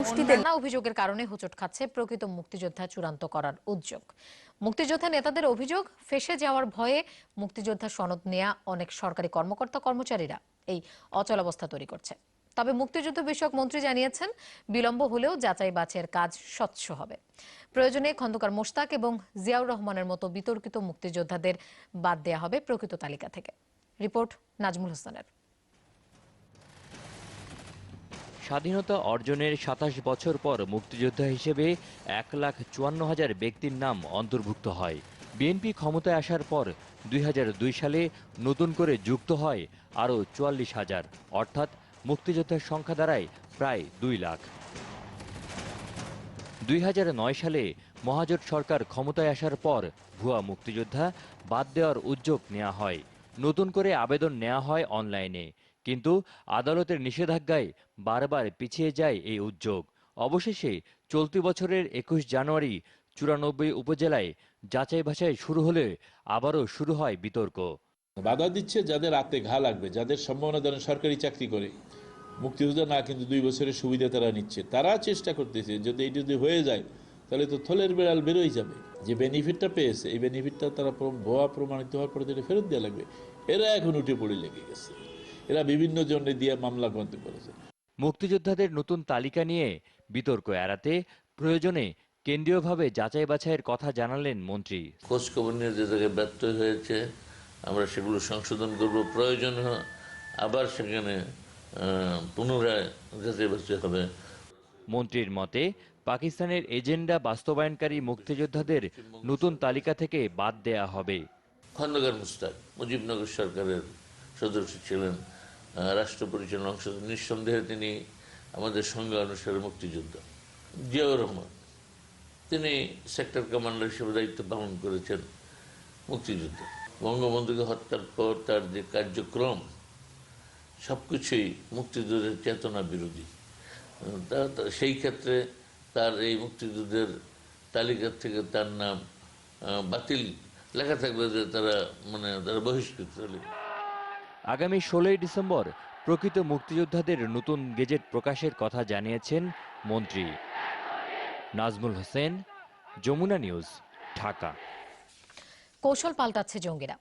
নানা অভিযোগের কারণে খাচ্ছে প্রকৃত মুক্তিযোদ্ধা চূড়ান্ত করার উদ্যোগ। মুক্তিযোদ্ধা নেতাদের অভিযোগ, ফেসে যাওয়ার ভয়ে মুক্তিযোদ্ধা সনদ নেয়া অনেক সরকারি কর্মকর্তা কর্মচারীরা এই অচলাবস্থা তৈরি করছে। তবে মুক্তিযুদ্ধ বিষয়ক মন্ত্রী জানিয়েছেন, বিলম্ব হলেও যাচাই বাছের কাজ স্বচ্ছ হবে। প্রয়োজনে খন্দকার মোশতাক এবং জিয়াউর রহমানের মতো বিতর্কিত মুক্তিযোদ্ধাদের বাদ দেয়া হবে প্রকৃত তালিকা থেকে। রিপোর্ট নাজমুল হোসেনের। স্বাধীনতা অর্জনের সাতাশ বছর পর মুক্তিযোদ্ধা হিসেবে এক লাখ চুয়ান্ন হাজার ব্যক্তির নাম অন্তর্ভুক্ত হয়। বিএনপি ক্ষমতায় আসার পর দুই হাজার দুই সালে নতুন করে যুক্ত হয় আরও চুয়াল্লিশ হাজার, অর্থাৎ মুক্তিযোদ্ধার সংখ্যা দাঁড়ায় প্রায় দুই লাখ। দুই নয় সালে মহাজোট সরকার ক্ষমতায় আসার পর ভুয়া মুক্তিযোদ্ধা বাদ দেওয়ার উদ্যোগ নেওয়া হয়। নতুন করে আবেদন নেওয়া হয় অনলাইনে। কিন্তু আদালতের নিষেধাজ্ঞায় বারবার পিছিয়ে যায় এই উদ্যোগ। অবশেষে চলতি বছরের একুশ জানুয়ারি চুরানব্বই উপজেলায় যাচাই বাছাই শুরু হলে আবারও শুরু হয় বিতর্ক। বাধা দিচ্ছে যাদের রাতে ঘা লাগবে, যাদের সম্ভাবনা ধরেন সরকারি চাকরি করে। মুক্তিযোদ্ধা না, কিন্তু দুই বছরের সুবিধা তারা নিচ্ছে। তারা চেষ্টা করতেছে, যদি এই যদি হয়ে যায়, তাহলে তো থলের বেড়াল বেরোই যাবে। যে বেনিফিটটা পেয়েছে, এই বেনিফিটটা তারা ভুয়া প্রমাণিত হওয়ার পরে ফেরত দেওয়া লাগবে, এরা এখন উঠে পড়ে লেগে গেছে। এরা বিভিন্ন জনে দিয়ে মামলা করতে করেছে। মুক্তিযোদ্ধাদের নতুন তালিকা নিয়ে বিতর্ক এড়াতে প্রয়োজনে কেন্দ্রীয়ভাবে যাচাই বাছাইয়ের কথা জানালেন মন্ত্রী। খোঁজ খবর নিয়ে যে জায়গায় ব্যর্থ হয়েছে আমরা সেগুলো সংশোধন করব। প্রয়োজন আবার সেখানে পুনরায় যাচাই বাছাই হবে। মন্ত্রীর মতে পাকিস্তানের এজেন্ডা বাস্তবায়নকারী মুক্তিযোদ্ধাদের নতুন তালিকা থেকে বাদ দেয়া হবে। খন্দকার মুস্তাক মুজিবনগর সরকারের সদস্য ছিলেন। রাষ্ট্র পরিচালনা অংশ। নিঃসন্দেহে তিনি আমাদের সংজ্ঞা অনুসারে মুক্তিযোদ্ধা। জিয়াউর রহমান, তিনি সেক্টর কমান্ডার হিসেবে দায়িত্ব পালন করেছেন মুক্তিযুদ্ধ। বঙ্গবন্ধুকে হত্যার পর তার যে কার্যক্রম, সবকিছুই মুক্তিযুদ্ধের চেতনা বিরোধী। সেই ক্ষেত্রে তার এই মুক্তিযুদ্ধের তালিকা থেকে তার নাম বাতিল। লেখা থাকবে যে তারা মানে তারা বহিষ্কৃত। আগামী ষোলোই ডিসেম্বর প্রকৃত মুক্তিযোদ্ধাদের নতুন গেজেট প্রকাশের কথা জানিয়েছেন মন্ত্রী। নাজমুল হোসেন, যমুনা নিউজ, ঢাকা। কৌশল পাল্টাচ্ছে জঙ্গিরা।